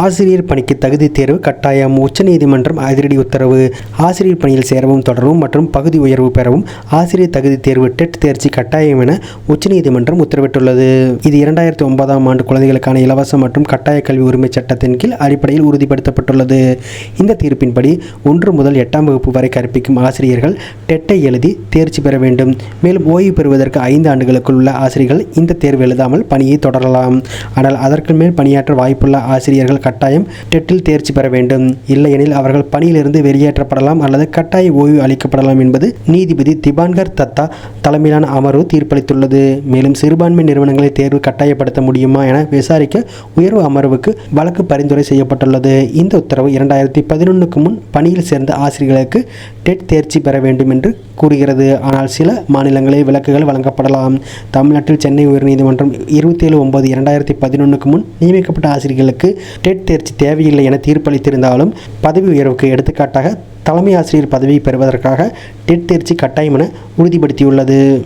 ஆசிரியர் பணிக்கு தகுதி தேர்வு கட்டாயம். உச்சநீதிமன்றம் அதிரடி உத்தரவு. ஆசிரியர் பணியில் சேரவும் தொடரவும் மற்றும் பகுதி உயர்வு பெறவும் ஆசிரியர் தகுதி தேர்வு டெட் தேர்ச்சி கட்டாயம் என உச்சநீதிமன்றம் உத்தரவிட்டுள்ளது. இது இரண்டாயிரத்தி ஒன்பதாம் ஆண்டு குழந்தைகளுக்கான இலவச மற்றும் கட்டாய கல்வி உரிமை சட்டத்தின் கீழ் அடிப்படையில் உறுதிப்படுத்தப்பட்டுள்ளது. இந்த தீர்ப்பின்படி ஒன்று முதல் எட்டாம் வகுப்பு வரை கற்பிக்கும் ஆசிரியர்கள் டெட்டை எழுதி தேர்ச்சி பெற வேண்டும். மேலும் ஓய்வு பெறுவதற்கு ஐந்து ஆண்டுகளுக்குள் உள்ள ஆசிரியர்கள் இந்த தேர்வு எழுதாமல் பணியை தொடரலாம். ஆனால் அதற்கு மேல் பணியாற்ற வாய்ப்புள்ள ஆசிரியர்கள் கட்டாயம் டெட்டில் தேர்ச்சி பெற வேண்டும். இல்லையெனில் அவர்கள் பணியிலிருந்து வெளியேற்றப்படலாம் அல்லது கட்டாய ஓய்வு அளிக்கப்படலாம் என்பது நீதிபதி திபான்கர் தத்தா தலைமையிலான அமர்வு தீர்ப்பளித்துள்ளது. மேலும் சிறுபான்மை நிறுவனங்களை தேர்வு கட்டாயப்படுத்த முடியுமா என விசாரிக்க உயர்வு அமர்வுக்கு வழக்கு பரிந்துரை செய்யப்பட்டுள்ளது. இந்த உத்தரவு இரண்டாயிரத்தி பதினொன்றுக்கு முன் பணியில் சேர்ந்த ஆசிரியர்களுக்கு டெட் தேர்ச்சி பெற வேண்டும் என்று கூறுகிறது. ஆனால் சில மாநிலங்களில் விலக்குகள் வழங்கப்படலாம். தமிழ்நாட்டில் சென்னை உயர்நீதிமன்றம் இருபத்தி ஏழு ஒன்பது இரண்டாயிரத்தி பதினொன்றுக்கு முன் நியமிக்கப்பட்ட ஆசிரியர்களுக்கு டெட் தேர்ச்சி தேவையில்லை என தீர்ப்பளித்திருந்தாலும் பதவி உயர்வுக்கு எடுத்துக்காட்டாக தலைமை ஆசிரியர் பதவியை பெறுவதற்காக டெட் தேர்ச்சி கட்டாயம் என உறுதிப்படுத்தியுள்ளது.